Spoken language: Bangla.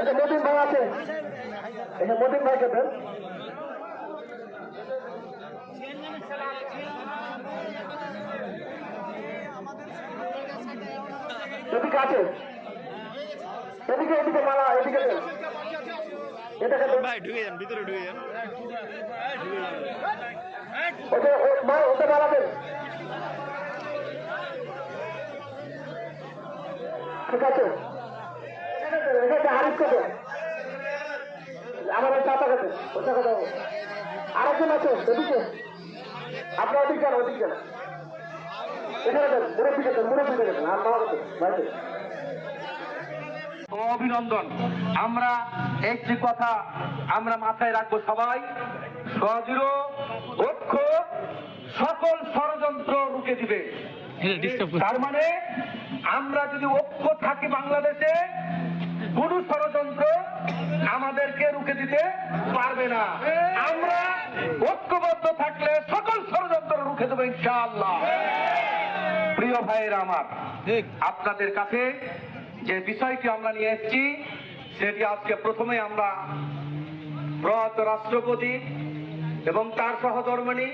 এটা মতিন ভাই আছে। এটা মতিন ভাই কেটেন এদিকে আছে। এদিকে এদিকে মালা এদিকে এটাকে ভাই ঢুকে যান ভিতরে ঢুকে যান। ওকে মালা দেন। ঠিক অভিনন্দন। আমরা একটি কথা আমরা মাথায় রাখব সবাই। ঐক্য সকল ষড়যন্ত্র রুখে দিবে। তার মানে আমরা যদি ঐক্য থাকি বাংলাদেশে কোন ষড়যন্ত্র আমাদেরকে রুখে দিতে পারবে না। আমরা ঐক্যবদ্ধ থাকলে সকল ষড়যন্ত্র রুখে দেবো ইনশাআল্লাহ। প্রিয় ভাইয়ের আমার আপনাদের কাছে যে বিষয়টি আমরা নিয়ে এসেছি সেটি আজকে প্রথমে আমরা প্রয়াত রাষ্ট্রপতি এবং তার সহধর্মিণী